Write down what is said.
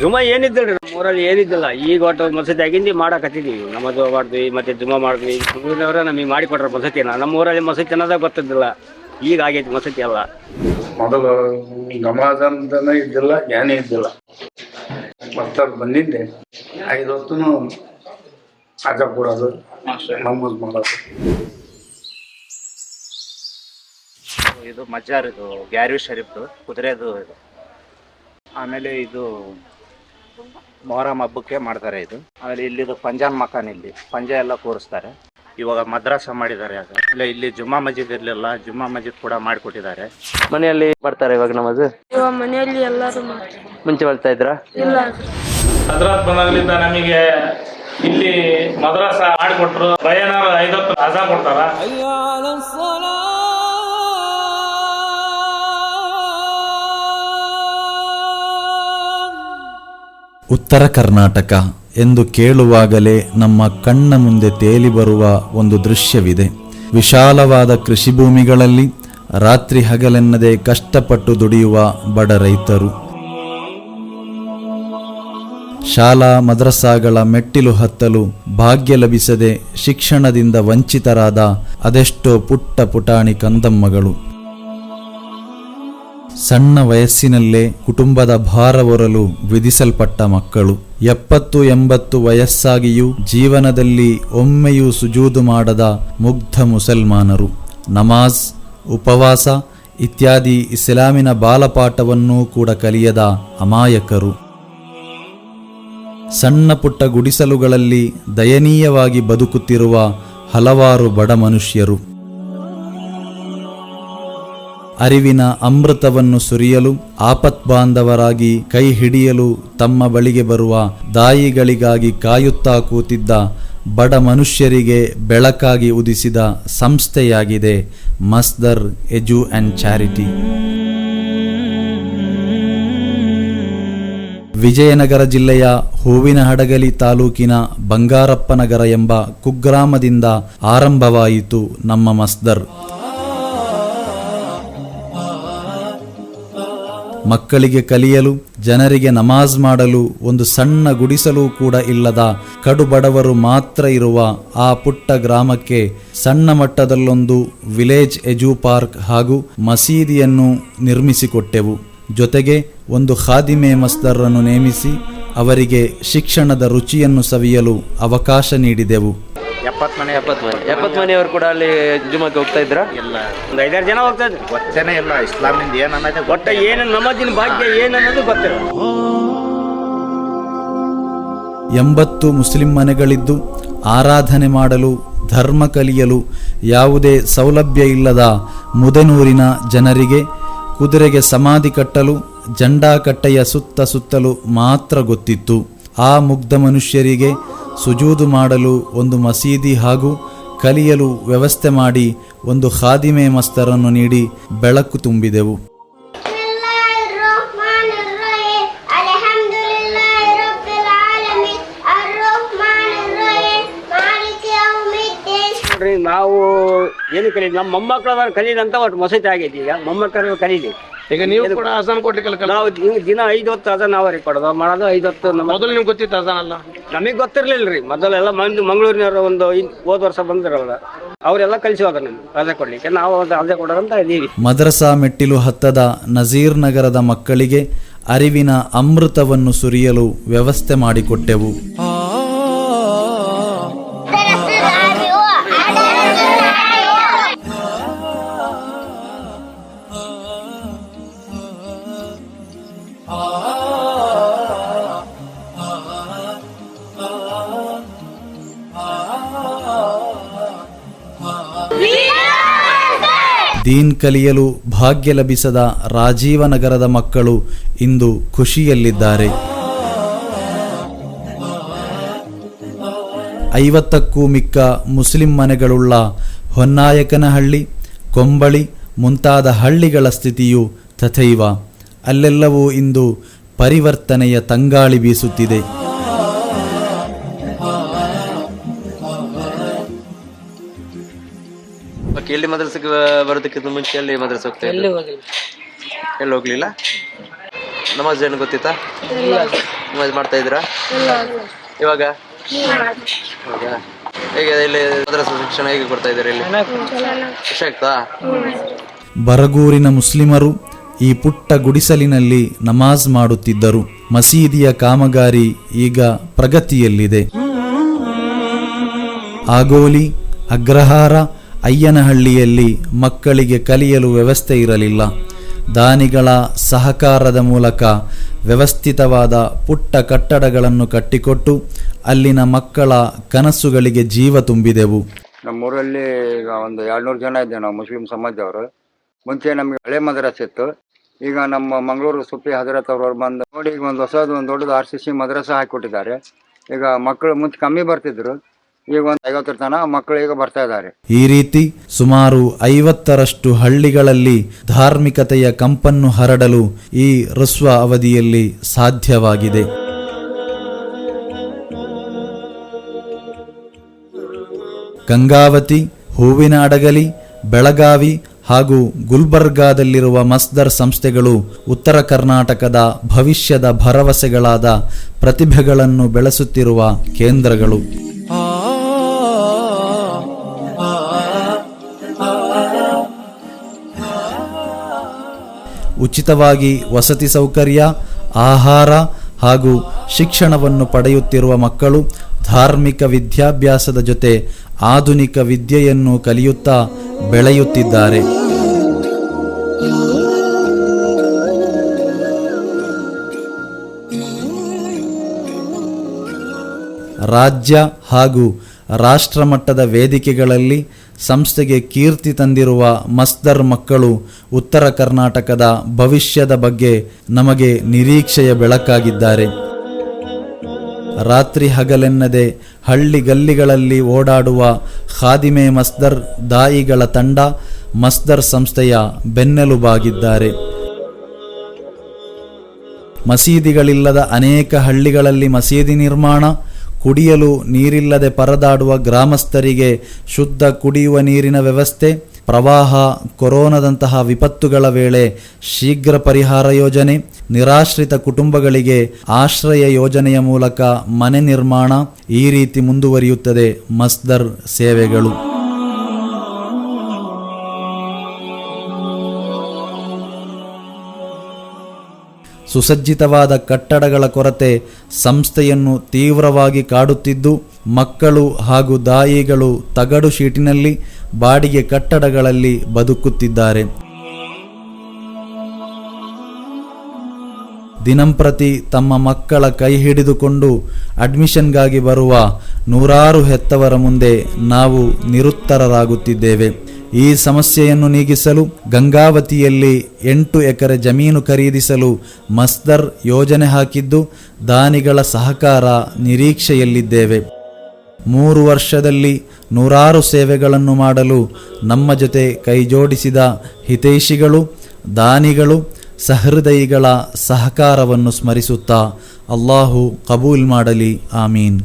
ಜುಮಾ ಏನಿದ್ದಿಲ್ರಿ ನಮ್ಮ ಊರಲ್ಲಿ ಏನಿದ್ದಿಲ್ಲ. ಈಗ ಒಟ್ಟು ಮಸತಿ ಆಗಿಂದ ಮಾಡಕತ್ತಿದೀವಿ ನಮ್ಮದು ಮಾಡಿದ್ವಿ ಮತ್ತೆ ಜುಮಾ ಮಾಡಿದ್ವಿ. ಊರಿನವ್ರ ನಮಗೆ ಮಾಡಿ ಕೊಟ್ರ ಮಸೂತಿನ ನಮ್ಮ ಊರಲ್ಲಿ ಮಸತಿ ಅನ್ನೋದಾಗ ಗೊತ್ತಿದ್ದಿಲ್ಲ. ಈಗ ಆಗೈತಿ ಮಸತಿ ಎಲ್ಲ. ಮೊದಲು ನಮಾಜ್ ಅಂತಾನೆ ಇದ್ದಿಲ್ಲ ಏನೇ ಇದ್ದಿಲ್ಲ. ಮತ್ತೆ ಬಂದಿದ್ದೆ ಐದು ಹೊತ್ತು ಅಜ ಕೊಡೋದು ನಮಾಜ್ ಮಾಡೋದು. ಇದು ಮಜಾರ್ ಇದು ಗ್ಯಾರಿ ಶರೀಫ್ದು ಕುದುರೆದು ಇದು. ಆಮೇಲೆ ಇದು ಮೊಹರಂ ಹಬ್ಬಕ್ಕೆ ಮಾಡ್ತಾರೆ ಇದು. ಆಮೇಲೆ ಇಲ್ಲಿದು ಪಂಜಾನ್ ಮಕಾನ್ ಇಲ್ಲಿ. ಪಂಜ ಎಲ್ಲ ಕೂರಿಸ್ತಾರೆ. ಇವಾಗ ಮದ್ರಾಸ ಮಾಡಿದ್ದಾರೆ ಅದು ಇಲ್ಲ ಇಲ್ಲಿ ಜುಮ್ಮಾ ಮಸ್ಜಿದ್ ಇರಲಿಲ್ಲ ಜುಮ್ಮಾ ಮಸ್ಜಿದ್ ಕೂಡ ಮಾಡಿಕೊಟ್ಟಿದ್ದಾರೆ. ಮನೆಯಲ್ಲಿ ಬರ್ತಾರೆ ಇವಾಗ ನಮಾಜ್? ಇವಾಗ ಮನೆಯಲ್ಲಿ ಎಲ್ಲರೂ ಮುಂಚೆ ಬರ್ತಾ ಇದ್ರ? ಇಲ್ಲ. ಹಜರತ್ ಬಂದಾಗ್ಲಿಂದ ನಮಗೆ ಇಲ್ಲಿ ಮದ್ರಾಸ ಮಾಡಿಕೊಟ್ರು. ಬಯನಾರು ಐದತ್ತು ಅಜಾ ಕೊಡ್ತಾರ. ಉತ್ತರ ಕರ್ನಾಟಕ ಎಂದು ಕೇಳುವಾಗಲೇ ನಮ್ಮ ಕಣ್ಣ ಮುಂದೆ ತೇಲಿ ಬರುವ ಒಂದು ದೃಶ್ಯವಿದೆ. ವಿಶಾಲವಾದ ಕೃಷಿ ಭೂಮಿಗಳಲ್ಲಿ ರಾತ್ರಿ ಹಗಲೆನ್ನದೆ ಕಷ್ಟಪಟ್ಟು ದುಡಿಯುವ ಬಡ ರೈತರು. ಶಾಲಾ, ಮದ್ರಸಾಗಳ ಮೆಟ್ಟಿಲು ಹತ್ತಲು ಭಾಗ್ಯ ಲಭಿಸದೆ ಶಿಕ್ಷಣದಿಂದ ವಂಚಿತರಾದ ಅದೆಷ್ಟೋ ಪುಟ್ಟ ಪುಟಾಣಿ ಕಂದಮ್ಮಗಳು. ಸಣ್ಣ ವಯಸ್ಸಿನಲ್ಲೇ ಕುಟುಂಬದ ಭಾರ ಹೊರಲು ವಿಧಿಸಲ್ಪಟ್ಟ ಮಕ್ಕಳು. ಎಪ್ಪತ್ತು ಎಂಬತ್ತು ವಯಸ್ಸಾಗಿಯೂ ಜೀವನದಲ್ಲಿ ಒಮ್ಮೆಯೂ ಸುಜೂದು ಮಾಡದ ಮುಗ್ಧ ಮುಸಲ್ಮಾನರು. ನಮಾಜ್, ಉಪವಾಸ ಇತ್ಯಾದಿ ಇಸ್ಲಾಮಿನ ಬಾಲಪಾಠವನ್ನೂ ಕೂಡ ಕಲಿಯದ ಅಮಾಯಕರು. ಸಣ್ಣ ಪುಟ್ಟ ಗುಡಿಸಲುಗಳಲ್ಲಿ ದಯನೀಯವಾಗಿ ಬದುಕುತ್ತಿರುವ ಹಲವಾರು ಬಡ ಮನುಷ್ಯರು. ಅರಿವಿನ ಅಮೃತವನ್ನು ಸುರಿಯಲು ಆಪತ್ಬಾಂಧವರಾಗಿ ಕೈ ಹಿಡಿಯಲು ತಮ್ಮ ಬಳಿಗೆ ಬರುವ ದಾಯಿಗಳಿಗಾಗಿ ಕಾಯುತ್ತಾ ಕೂತಿದ್ದ ಬಡ ಮನುಷ್ಯರಿಗೆ ಬೆಳಕಾಗಿ ಉದಿಸಿದ ಸಂಸ್ಥೆಯಾಗಿದೆ Masdar edu and charity. Vijayanagara ಜಿಲ್ಲೆಯ ಹೂವಿನಹಡಗಲಿ ತಾಲೂಕಿನ ಬಂಗಾರಪ್ಪನಗರ ಎಂಬ ಕುಗ್ರಾಮದಿಂದ ಆರಂಭವಾಯಿತು ನಮ್ಮ ಮಸ್ದರ್. ಮಕ್ಕಳಿಗೆ ಕಲಿಯಲು, ಜನರಿಗೆ ನಮಾಜ್ ಮಾಡಲು ಒಂದು ಸಣ್ಣ ಗುಡಿಸಲು ಕೂಡ ಇಲ್ಲದ ಕಡುಬಡವರು ಮಾತ್ರ ಇರುವ ಆ ಪುಟ್ಟ ಗ್ರಾಮಕ್ಕೆ ಸಣ್ಣ ಮಟ್ಟದಲ್ಲೊಂದು ವಿಲೇಜ್ ಎಜು ಪಾರ್ಕ್ ಹಾಗೂ ಮಸೀದಿಯನ್ನು ನಿರ್ಮಿಸಿಕೊಟ್ಟೆವು. ಜೊತೆಗೆ ಒಂದು ಖಾದಿಮೆ ಮಸ್ದರನ್ನು ನೇಮಿಸಿ ಅವರಿಗೆ ಶಿಕ್ಷಣದ ರುಚಿಯನ್ನು ಸವಿಯಲು ಅವಕಾಶ ನೀಡಿದೆವು. ಎಪ್ಪತ್ತು ಮನೆ ಎಪ್ಪತ್ತು ಮನೆ. ಎಪ್ಪತ್ತು ಮನೆಯವರು ಕೂಡ ಅಲ್ಲಿ ಜುಮಾಕ್ ಹೋಗ್ತಾ ಇದ್ರ? ಎಲ್ಲ ಒಂದು ಐದಾರು ಜನ ಹೋಗ್ತಾ ಇದ್ರು. ಗೊತ್ತೇನೆ ಇಲ್ಲ ಇಸ್ಲಾಮಿಂದ ಏನು ಅನ್ನೋದೇ ಒಟ್ಟ ಏನು ನಮಾಜಿನ ಭಾಗ್ಯ ಏನು ಅನ್ನೋದು ಗೊತ್ತಿಲ್ಲ. ಎಂಬತ್ತು ಮುಸ್ಲಿಂ ಮನೆಗಳಿದ್ದು ಆರಾಧನೆ ಮಾಡಲು ಧರ್ಮ ಕಲಿಯಲು ಯಾವುದೇ ಸೌಲಭ್ಯ ಇಲ್ಲದ ಮುದನೂರಿನ ಜನರಿಗೆ ಕುದುರೆಗೆ ಸಮಾಧಿ ಕಟ್ಟಲು ಜಂಡಾಕಟ್ಟೆಯ ಸುತ್ತ ಸುತ್ತಲು ಮಾತ್ರ ಗೊತ್ತಿತ್ತು. ಆ ಮುಗ್ಧ ಮನುಷ್ಯರಿಗೆ ಸುಜೂದು ಮಾಡಲು ಒಂದು ಮಸೀದಿ ಹಾಗೂ ಕಲಿಯಲು ವ್ಯವಸ್ಥೆ ಮಾಡಿ ಒಂದು ಖಾದಿಮೆ ಮಸ್ತರನ್ನು ನೀಡಿ ಬೆಳಕು ತುಂಬಿದೆವು. ನಾವು ಏನು ಕಲಿ ನಮ್ಮ ಮೊಮ್ಮಕ್ಕಳ ಕಲೀಲಿ ಅಂತ ಒಟ್ಟು ಮಸೀದಿ ಆಗಿದೆ ಈಗ ಮೊಮ್ಮಕ್ಕಳು ಕಲೀಲಿ. ಈಗ ನೀವು ಕೂಡ ಅಜಾನ್ ಕೊಡ್ಲಿಕ್ಕೆ ನಾವು ದಿನ- ಐದು ಹೊತ್ತು ಅದನ್ನ ನಾವೇ ಕೊಡೋದು. ಮಾಡೋದು ಐದು ಹೊತ್ತು ಮೊದಲು ನಿಮ್ಗೆ ಗೊತ್ತಿತ್ತು ಅಜಾನ್ ಅಲ್ಲ? ನಮಗ್ ಗೊತ್ತಿರ್ಲಿಲ್ಲ ರೀ ಮೊದಲೆಲ್ಲ ಮಂದಿ ಮಂಗಳೂರಿನವ್ರು ಒಂದು ಐದ್- ವರ್ಷ ಬಂದಿರಲ್ಲ. ಅವರೆಲ್ಲ ಕಲಿಸಿ ಹೋದ್ರು ನಮ್ಗೆ ರಜೆ ಕೊಡ್ಲಿಕ್ಕೆ. ನಾವು ಅದು ರಜೆ ಕೊಡೋದಂತ ಇದೀವಿ. ಮದ್ರಸಾ ಮೆಟ್ಟಿಲು ಹತ್ತದ ನಜೀರ್ ನಗರದ ಮಕ್ಕಳಿಗೆ ಅರಿವಿನ ಅಮೃತವನ್ನು ಸುರಿಯಲು ವ್ಯವಸ್ಥೆ ಮಾಡಿಕೊಟ್ಟೆವು. ಆ ದೀನ್ ಕಲಿಯಲು ಭಾಗ್ಯ ಲಭಿಸದ ರಾಜೀವನಗರದ ಮಕ್ಕಳು ಇಂದು ಖುಷಿಯಲ್ಲಿದ್ದಾರೆ. ಐವತ್ತಕ್ಕೂ ಮಿಕ್ಕ ಮುಸ್ಲಿಂ ಮನೆಗಳುಳ್ಳ ಹೊನ್ನಾಯಕನಹಳ್ಳಿ, ಕೊಂಬಳಿ ಮುಂತಾದ ಹಳ್ಳಿಗಳ ಸ್ಥಿತಿಯು ತಥೈವ. ಅಲ್ಲೆಲ್ಲವೂ ಇಂದು ಪರಿವರ್ತನೆಯ ತಂಗಾಳಿ ಬೀಸುತ್ತಿದೆ. ಓಕೆ ಎಲ್ಲಿ ಮದ್ರಸಕ್ಕೆ ಬರೋದಕ್ಕಿಂತ ಮುಂಚೆ ಎಲ್ಲಿ ಮದ್ರಸ ಹೋಗ್ತಾ ಎಲ್ಲಿ ಹೋಗಿಲ್ಲ. ಎಲ್ಲಿ ಹೋಗ್ಲಿಲ್ಲ? ನಮಾಜ್ ಏನು ಗೊತ್ತಿತ್ತಾ? ನಮಾಜ್ ಮಾಡ್ತಾ ಇದ್ದೀರಾ? ಇವಾಗ? ಹೌದಾ? ಹೇಗೆ ಇಲ್ಲಿ ಮದ್ರಸ ಶಿಕ್ಷಣ ಹೇಗೆ ಕೊಡ್ತಾ ಇದ್ದಾರೆ ಇಲ್ಲಿ? ಖುಷಿ ಆಗ್ತಾ? ಬರಗೂರಿನ ಮುಸ್ಲಿಮರು ಈ ಪುಟ್ಟ ಗುಡಿಸಲಿನಲ್ಲಿ ನಮಾಜ್ ಮಾಡುತ್ತಿದ್ದರು. ಮಸೀದಿಯ ಕಾಮಗಾರಿ ಈಗ ಪ್ರಗತಿಯಲ್ಲಿದೆ. ಆಗೋಲಿ ಅಗ್ರಹಾರ ಅಯ್ಯನಹಳ್ಳಿಯಲ್ಲಿ ಮಕ್ಕಳಿಗೆ ಕಲಿಯಲು ವ್ಯವಸ್ಥೆ ಇರಲಿಲ್ಲ. ದಾನಿಗಳ ಸಹಕಾರದ ಮೂಲಕ ವ್ಯವಸ್ಥಿತವಾದ ಪುಟ್ಟ ಕಟ್ಟಡಗಳನ್ನು ಕಟ್ಟಿಕೊಟ್ಟು ಅಲ್ಲಿನ ಮಕ್ಕಳ ಕನಸುಗಳಿಗೆ ಜೀವ ತುಂಬಿದೆವು. ನಮ್ಮೂರಲ್ಲಿ ಈಗ ಒಂದು ಎರಡ್ನೂರು ಜನ ಇದ್ದೇವೆ ನಾವು, ಮುಸ್ಲಿಂ ಸಮಾಜದವರು. ಮುಂಚೆ ನಮಗೆ ಹಳೆ ಮದ್ರಸ್ ಇತ್ತು. ಈಗ ನಮ್ಮ ಮಂಗಳೂರು ಸುಪ್ರಿ ಹಜರತ್ ಅವರು ಬಂದು ನೋಡಿ, ಈಗ ಒಂದು ಹೊಸದು, ಒಂದು ದೊಡ್ಡದು ಆರ್ ಸಿ ಸಿ ಮದ್ರಸ ಹಾಕಿಕೊಟ್ಟಿದ್ದಾರೆ. ಈಗ ಮಕ್ಕಳು ಮುಂಚೆ ಕಮ್ಮಿ ಬರ್ತಿದ್ರು. ಈಗ ಒಂದು ಮಕ್ಕಳು ಈಗ ಬರ್ತಾ ಇದ್ದಾರೆ. ಈ ರೀತಿ ಸುಮಾರು ಐವತ್ತರಷ್ಟು ಹಳ್ಳಿಗಳಲ್ಲಿ ಧಾರ್ಮಿಕತೆಯ ಕಂಪನ್ನು ಹರಡಲು ಈ ಋಸ್ವ ಅವಧಿಯಲ್ಲಿ ಸಾಧ್ಯವಾಗಿದೆ. ಗಂಗಾವತಿ, ಹೂವಿನ ಅಡಗಲಿ, ಬೆಳಗಾವಿ ಹಾಗೂ ಗುಲ್ಬರ್ಗಾದಲ್ಲಿರುವ ಮಸ್ದರ್ ಸಂಸ್ಥೆಗಳು ಉತ್ತರ ಕರ್ನಾಟಕದ ಭವಿಷ್ಯದ ಭರವಸೆಗಳಾದ ಪ್ರತಿಭೆಗಳನ್ನು ಬೆಳೆಸುತ್ತಿರುವ ಕೇಂದ್ರಗಳು. ಉಚಿತವಾಗಿ ವಸತಿ ಸೌಕರ್ಯ, ಆಹಾರ ಹಾಗೂ ಶಿಕ್ಷಣವನ್ನು ಪಡೆಯುತ್ತಿರುವ ಮಕ್ಕಳು ಧಾರ್ಮಿಕ ವಿದ್ಯಾಭ್ಯಾಸದ ಜೊತೆ ಆಧುನಿಕ ವಿದ್ಯೆಯನ್ನು ಕಲಿಯುತ್ತಾ ಬೆಳೆಯುತ್ತಿದ್ದಾರೆ. ರಾಜ್ಯ ಹಾಗೂ ರಾಷ್ಟ್ರಮಟ್ಟದ ವೇದಿಕೆಗಳಲ್ಲಿ ಸಂಸ್ಥೆಗೆ ಕೀರ್ತಿ ತಂದಿರುವ ಮಸ್ದರ್ ಮಕ್ಕಳು ಉತ್ತರ ಕರ್ನಾಟಕದ ಭವಿಷ್ಯದ ಬಗ್ಗೆ ನಮಗೆ ನಿರೀಕ್ಷೆಯ ಬೆಳಕಾಗಿದ್ದಾರೆ. ರಾತ್ರಿ ಹಗಲೆನ್ನದೆ ಹಳ್ಳಿ ಗಲ್ಲಿಗಳಲ್ಲಿ ಓಡಾಡುವ ಖಾದಿಮೆ ಮಸ್ದರ್ ದಾಯಿಗಳ ತಂಡ ಮಸ್ದರ್ ಸಂಸ್ಥೆಯ ಬೆನ್ನೆಲುಬಾಗಿದ್ದಾರೆ. ಮಸೀದಿಗಳಿಲ್ಲದ ಅನೇಕ ಹಳ್ಳಿಗಳಲ್ಲಿ ಮಸೀದಿ ನಿರ್ಮಾಣ ಕುಡಿಯಲು ನೀರಿಲ್ಲದೆ ಪರದಾಡುವ ಗ್ರಾಮಸ್ಥರಿಗೆ ಶುದ್ಧ ಕುಡಿಯುವ ನೀರಿನ ವ್ಯವಸ್ಥೆ, ಪ್ರವಾಹ, ಕೊರೋನಾದಂತಹ ವಿಪತ್ತುಗಳ ವೇಳೆ ಶೀಘ್ರ ಪರಿಹಾರ ಯೋಜನೆ, ನಿರಾಶ್ರಿತ ಕುಟುಂಬಗಳಿಗೆ ಆಶ್ರಯ ಯೋಜನೆಯ ಮೂಲಕ ಮನೆ ನಿರ್ಮಾಣ ಈ ರೀತಿ ಮುಂದುವರಿಯುತ್ತದೆ. ಮಸ್ದರ್ ಸೇವೆಗಳು. ಸುಸಜ್ಜಿತವಾದ ಕಟ್ಟಡಗಳ ಕೊರತೆ ಸಂಸ್ಥೆಯನ್ನು ತೀವ್ರವಾಗಿ ಕಾಡುತ್ತಿದ್ದು, ಮಕ್ಕಳು ಹಾಗೂ ದಾಯಿಗಳು ತಗಡು ಶೀಟಿನಲ್ಲಿ ಬಾಡಿಗೆ ಕಟ್ಟಡಗಳಲ್ಲಿ ಬದುಕುತ್ತಿದ್ದಾರೆ. ದಿನಂಪ್ರತಿ ತಮ್ಮ ಮಕ್ಕಳ ಕೈ ಹಿಡಿದುಕೊಂಡು ಅಡ್ಮಿಷನ್ಗಾಗಿ ಬರುವ ನೂರಾರು ಹೆತ್ತವರ ಮುಂದೆ ನಾವು ನಿರುತ್ತರರಾಗುತ್ತಿದ್ದೇವೆ. ಈ ಸಮಸ್ಯೆಯನ್ನು ನೀಗಿಸಲು ಗಂಗಾವತಿಯಲ್ಲಿ ಎಂಟು ಎಕರೆ ಜಮೀನು ಖರೀದಿಸಲು ಮಸ್ದರ್ ಯೋಜನೆ ಹಾಕಿದ್ದು ದಾನಿಗಳ ಸಹಕಾರ ನಿರೀಕ್ಷೆಯಲ್ಲಿದ್ದೇವೆ. ಮೂರು ವರ್ಷದಲ್ಲಿ ನೂರಾರು ಸೇವೆಗಳನ್ನು ಮಾಡಲು ನಮ್ಮ ಜೊತೆ ಕೈಜೋಡಿಸಿದ ಹಿತೈಷಿಗಳು, ದಾನಿಗಳು ಸಹೃದಯಿಗಳ ಸಹಕಾರವನ್ನು ಸ್ಮರಿಸುತ್ತಾ ಅಲ್ಲಾಹು ಕಬೂಲ್ ಮಾಡಲಿ, ಆಮೀನ್.